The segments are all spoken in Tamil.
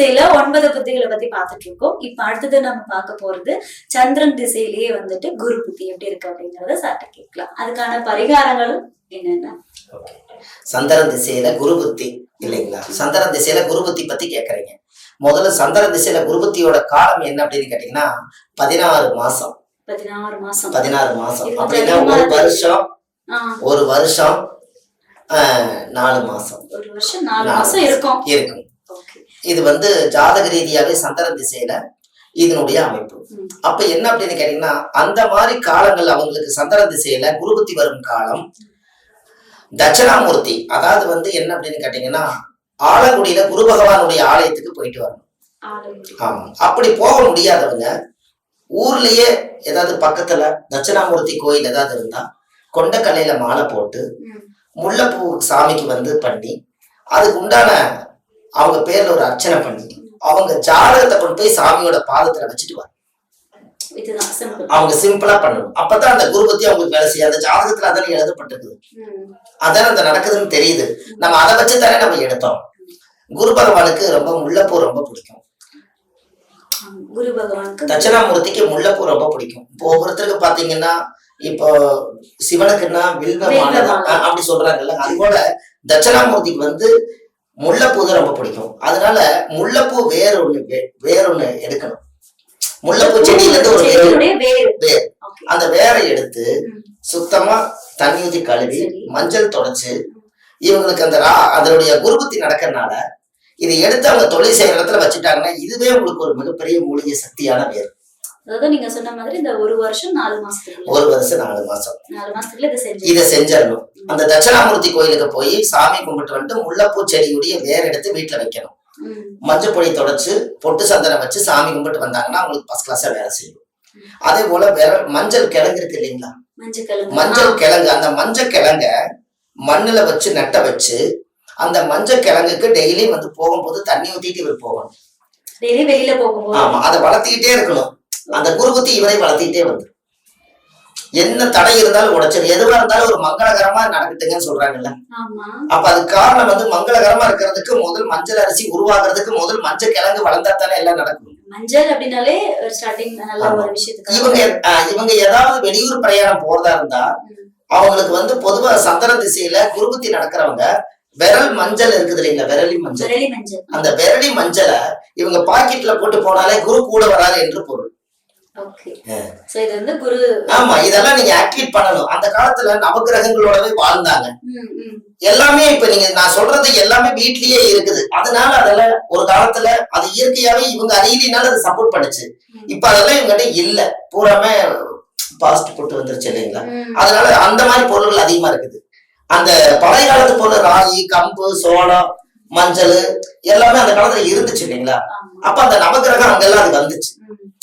திசையில ஒன்பது புத்திகளை பத்தி பார்த்துட்டு இருக்கோம் இப்ப அடுத்தது நம்ம பார்க்க போறது சந்திரன் திசையிலேயே வந்துட்டு குரு புத்தி எப்படி இருக்கு அப்படிங்கறத சார்ட்ட கேட்கலாம். அதுக்கான பரிகாரங்களும் என்னென்ன? சந்திரன் திசையில குரு புத்தி இல்லைங்களா? சந்திரன் திசையில குரு புத்தி பத்தி கேக்குறீங்க. முதல்ல சந்திரன் திசையில குரு புத்தியோட காலம் என்ன அப்படின்னு கேட்டீங்கன்னா பதினாறு மாசம். பதினாறு மாசம். பதினாறு மாசம். அப்படின்னா ஒரு வருஷம் ஒரு வருஷம் நாலு மாசம். ஒரு வருஷம் நாலு மாசம் இருக்கும். இருக்கும். இது வந்து ஜாதக ரீதியாவே சந்திரன் திசையில இதனுடைய அமைப்பு. அப்ப என்ன அப்படின்னு கேட்டீங்கன்னா அந்த மாதிரி காலங்கள் அவங்களுக்கு சந்திரன் திசையில குரு புத்தி வரும் காலம் தட்சிணாமூர்த்தி அதாவது வந்து என்ன அப்படின்னு கேட்டீங்கன்னா ஆலங்குடியில குரு பகவானுடைய ஆலயத்துக்கு போயிட்டு வரணும் ஆமா அப்படி போக முடியாதவங்க ஊர்லயே ஏதாவது பக்கத்துல தட்சிணாமூர்த்தி கோயில் ஏதாவது இருந்தா கொண்டக்கல்லையில மாலை போட்டு. முல்லைப்பூ சாமிக்கு வந்து பண்ணி அதுக்கு உண்டான அவங்க பேர்ல ஒரு அர்ச்சனை பண்ணி அவங்க ஜாதகத்தை கொண்டு போய் சாமியோட பாதத்துல வச்சுட்டு வர அவங்க சிம்பிளா பண்ணணும். அப்பதான் அந்த குரு பத்தி அவங்களுக்கு வேலை செய்யும். அந்த ஜாதகத்துல அதானே எழுதப்பட்டிருக்குது. அதானே அந்த நடக்குதுன்னு தெரியுது. நம்ம அதை வச்சு தானே நம்ம எடுத்தோம். குரு பகவானுக்கு ரொம்ப முல்லைப்பூ ரொம்ப பிடிக்கும். குரு பகவானுக்கு தட்சிணாமூர்த்திக்கு முல்லைப்பூ ரொம்ப பிடிக்கும். இப்போ ஒவ்வொருத்தருக்கு பாத்தீங்கன்னா இப்போ சிவனுக்குன்னா வில்வ அப்படி சொல்றாங்கல்ல அது போல தட்சிணாமூர்த்திக்கு வந்து முல்லைப்பூ தான் ரொம்ப பிடிக்கும் அதனால முல்லைப்பூ வேற ஒண்ணு வேற ஒண்ணு எடுக்கணும் முல்லைப்பூ செடியில இருந்து ஒரு வேர். அந்த வேரை எடுத்து. சுத்தமா தண்ணி ஊத்தி கழுவி. மஞ்சள் தொடச்சு இவங்களுக்கு அந்த ரா அதனுடைய குருபுத்தி நடக்கறனால இதை எடுத்து அவங்க தொழில் செய்யற இடத்துல வச்சுட்டாங்கன்னா இதுவே உங்களுக்கு ஒரு மிகப்பெரிய மூலிகை சக்தியான வேர் அதாவது நீங்க சொன்ன மாதிரி இந்த ஒரு வருஷம் நாலு மாசத்துக்குள்ள. ஒரு வருஷம் நாலு மாசம். நாலு மாசத்துக்குள்ள இதை செஞ்சு இதை செஞ்சிடணும். அந்த தட்சிணாமூர்த்தி கோயிலுக்கு போய் சாமி கும்பிட்டு வந்துட்டு முல்லைப்பூ செடியுடைய வேர் எடுத்து வீட்டுல வைக்கணும். மஞ்சள் பொடி தொடச்சு பொட்டு சந்தனம் வச்சு சாமி கும்பிட்டு வந்தாங்கன்னா அவங்களுக்கு ஃபர்ஸ்ட் கிளாஸா வேலை செய்யும். அதே போல வேற மஞ்சள் கிழங்கு இருக்கு இல்லைங்களா? மஞ்சள் கிழங்கு. அந்த மஞ்சள் கிழங்க மண்ணுல வச்சு நட்ட வச்சு அந்த மஞ்சள் கிழங்குக்கு டெய்லி வந்து போகும்போது தண்ணி ஊத்திட்டு இவர் போகணும். டெய்லி வெளியில போகும்போது. ஆமா அதை வளர்த்திக்கிட்டே இருக்கணும். அந்த குருபுத்தி இவரை வளர்த்திக்கிட்டே வந்து என்ன தடை இருந்தாலும் உடைச்சிரு எதுவா இருந்தாலும் ஒரு மங்களகரமா நடக்கட்டுங்கன்னு சொல்றாங்கல்ல. அப்ப அதுக்கு காரணம் வந்து மங்களகரமா இருக்கிறதுக்கு முதல் மஞ்சள் அரிசி உருவாக்குறதுக்கு முதல் மஞ்சள் கிழங்கு வளர்ந்தா தானே எல்லாம் நடக்கும். மஞ்சள் அப்படின்னாலே இவங்க இவங்க ஏதாவது வெளியூர் பிரயாணம் போறதா இருந்தா அவங்களுக்கு வந்து பொதுவா சந்திர திசையில குருபுத்தி நடக்கிறவங்க விரல் மஞ்சள் இருக்குது இல்லைங்களா? விரலி மஞ்சள். விரலி மஞ்சள். அந்த விரலி மஞ்சளை இவங்க பாக்கெட்ல போட்டு போனாலே குரு கூட வராது என்று பொருள். ஆமா இதெல்லாம் நீங்க ஆக்டிவேட் பண்ணணும். அந்த காலத்துல நவகிரகங்களோடவே வாழ்ந்தாங்க. எல்லாமே இப்ப நீங்க நான் சொல்றது எல்லாமே வீட்லயே இருக்குது. அதனால அதெல்லாம் ஒரு காலத்துல அது இயற்கையாவே இவங்க அறியலினால அதை சப்போர்ட் பண்ணுச்சு. இப்ப அதெல்லாம் இவங்ககிட்ட இல்ல. பூராமே பாஸ்ட் போட்டு வந்துருச்சு இல்லைங்களா. அதனால அந்த மாதிரி பொருள்கள் அதிகமா இருக்குது. அந்த பழைய காலத்து பொருள் ராகி கம்பு சோளம் மஞ்சள் எல்லாமே அந்த காலத்துல இருந்துச்சு இல்லைங்களா. அப்ப அந்த நவகிரகம் அங்கெல்லாம் அது வந்துச்சு.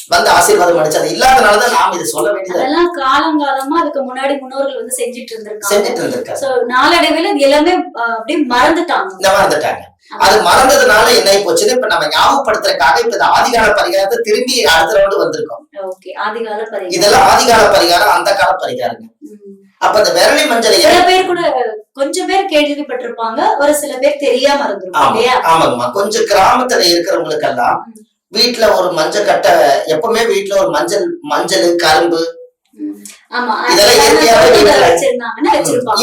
வந்து ஆசீர்வாதம் பண்ணிச்சு அது இல்லாதனாலதான் நாம இதை சொல்ல வேண்டியது அதெல்லாம் காலங்காலமா அதுக்கு முன்னாடி முன்னோர்கள் வந்து செஞ்சுட்டு இருந்திருக்காங்க. செஞ்சுட்டு இருந்திருக்காரு சோ நாளடைவில் எல்லாமே அப்படியே மறந்துட்டாங்க. இந்த மறந்துட்டாங்க. அது மறந்ததுனால என்ன போச்சுன்னு இப்ப நம்ம ஞாபகப்படுத்துறதுக்காக இப்ப இந்த ஆதிகால பரிகாரத்தை திரும்பி அடுத்த ரவுண்டு வந்திருக்கோம். இதெல்லாம் ஆதிகால பரிகாரம் அந்த கால பரிகாரங்க. அப்ப இந்த விரலி மஞ்சளை சில பேர் கூட கொஞ்சம் பேர் கேள்விப்பட்டிருப்பாங்க ஒரு சில பேர் தெரியாம இல்லையா? ஆமாங்கம்மா. கொஞ்சம் கிராமத்துல இருக்கிறவங்களுக்கெல்லாம். வீட்டுல ஒரு மஞ்சள் கட்டை எப்பவுமே வீட்டுல ஒரு மஞ்சள் மஞ்சள் கரும்பு.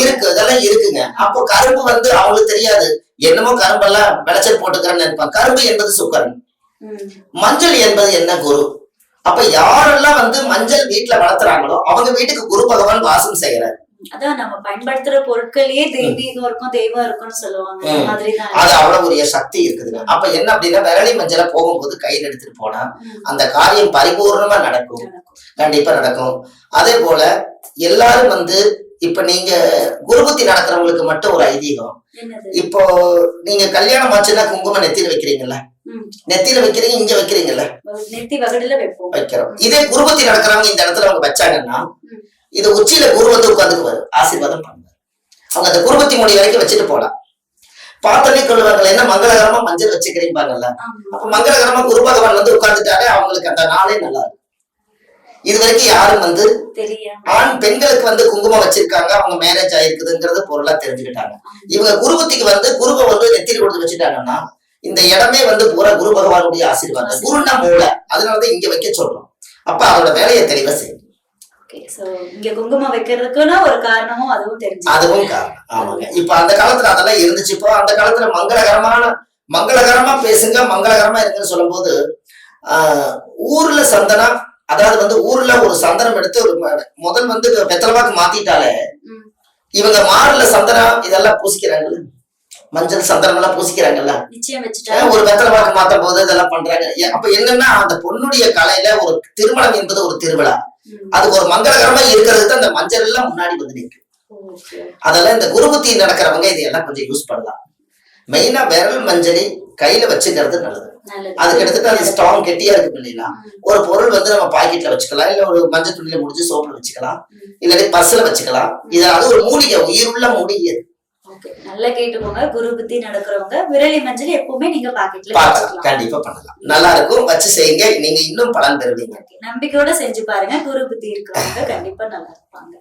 இருக்கு இதெல்லாம் இருக்குங்க. அப்போ கரும்பு வந்து அவங்களுக்கு தெரியாது. என்னமோ கரும்பெல்லாம் விளைச்சல் போட்டுக்கிறேன்னு நினைப்பாங்க. கரும்பு என்பது சுக்கரன். மஞ்சள் என்பது என்ன குரு? அப்ப யாரெல்லாம் வந்து மஞ்சள் வீட்டுல வளர்த்துறாங்களோ அவங்க வீட்டுக்கு குரு பகவான் வாசம் செய்யறாரு. அதான் நம்ம பயன்படுத்துற பொருட்கள்லயே தெய்வீகம் இருக்கும் தெய்வம் இருக்கும்னு சொல்லுவாங்க. அது அவ்வளவு சக்தி இருக்குதுங்க. அப்ப என்ன அப்படின்னா விரலி மஞ்சளை போகும்போது கையில் எடுத்துட்டு போனா. அந்த காரியம் பரிபூர்ணமா நடக்கும். கண்டிப்பா நடக்கும். அதே போல எல்லாரும் வந்து இப்ப நீங்க குருபத்தி நடக்கிறவங்களுக்கு மட்டும் ஒரு ஐதீகம். இப்போ நீங்க கல்யாணம் ஆச்சுன்னா குங்குமம் நெத்தியில வைக்கிறீங்கல்ல. நெத்தியில வைக்கிறீங்க இங்க வைக்கிறீங்கல்ல? நெத்தி வகடுல வைப்போம். வைக்கிறோம். இதே குருபத்தி நடக்கிறவங்க இந்த இடத்துல அவங்க வச்சாங்கன்னா இது உச்சியில குரு வந்து உட்காந்துக்குவாரு ஆசீர்வாதம் பண்ணுவார். அவங்க அந்த குருபத்தி முடி வரைக்கும் வச்சுட்டு போலாம். பார்த்தோன்னே கொள்ளுவாங்கல்ல என்ன மங்களகரமா மஞ்சள் வச்சுக்கிறீங்கல்ல. அப்ப மங்களகரமா குரு பகவான் வந்து உட்கார்ந்துட்டாலே அவங்களுக்கு அந்த நாளே நல்லா இருக்கும். இது வரைக்கும் யாரும் வந்து தெரியாம. ஆண் பெண்களுக்கு வந்து குங்குமம் வச்சிருக்காங்க அவங்க மேரேஜ் ஆயிருக்குதுங்கிறது பொருளா தெரிஞ்சுக்கிட்டாங்க. இவங்க குருபத்திக்கு வந்து குருவை வந்து நெத்தியில் கொடுத்து வச்சுட்டாங்கன்னா இந்த இடமே வந்து பூரா குரு பகவானுடைய ஆசீர்வாதம். குருன்னா மூளை. அதனாலதான் இங்க வைக்க சொல்றோம். அப்ப அதோட வேலையை தெளிவா செய்யும் அதுவும் காரணம். ஆமாங்க. இப்ப அந்த காலத்துல அதெல்லாம் இருந்துச்சு. இப்போ அந்த காலத்துல மங்களகரமான மங்களகரமா பேசுங்க மங்களகரமா இருங்கன்னு சொல்லும்போது ஆஹ் ஊர்ல சந்தனம் அதாவது வந்து ஊர்ல ஒரு சந்தனம் எடுத்து ஒரு முதல் வந்து வெத்தலவாக்கு மாத்திட்டாலே. இவங்க மாறுல சந்தனம் இதெல்லாம் பூசிக்கிறாங்கல்ல? மஞ்சள் சந்தனம் எல்லாம் பூசிக்கிறாங்கல்ல? ஒரு வெத்தலவாக்கு மாத்தும் போது இதெல்லாம் பண்றாங்க. அப்ப என்னன்னா அந்த பொண்ணுடைய கலையில ஒரு திருமணம் என்பது ஒரு திருவிழா. அது ஒரு மங்களகரமா இருக்கிறதுக்கு தான் அந்த மஞ்சள் எல்லாம் முன்னாடி வந்து நிற்கும். அதெல்லாம் இந்த குருபுத்தி நடக்கிறவங்க இதெல்லாம் கொஞ்சம் யூஸ் பண்ணலாம். மெயினா விரல் மஞ்சளி கையில வச்சுக்கிறது நல்லது. அதுக்கு எடுத்துட்டு அது ஸ்ட்ராங் கெட்டியா இருக்கு ம். ஒரு பொருள் வந்து நம்ம பாக்கெட்ல வச்சுக்கலாம் இல்ல ஒரு மஞ்சள் துணியில முடிச்சு சோப்புல வச்சுக்கலாம். இல்லாட்டி பர்ஸ்ல வச்சுக்கலாம். இது அது ஒரு மூலிகை உயிருள்ள மூலிகை. ஓகே. நல்லா கேட்டுக்கோங்க. குரு புத்தி நடக்கிறவங்க விரலி மஞ்சள் எப்பவுமே நீங்க பாக்கெட்ல பார்க்கலாம். கண்டிப்பா பண்ணலாம். நல்லா இருக்கும். வச்சு செய்யுங்க. நீங்க இன்னும் பலன் பெறுவீங்க. நம்பிக்கையோட செஞ்சு பாருங்க. குரு புத்தி இருக்கிறவங்க கண்டிப்பா நல்லா இருப்பாங்க.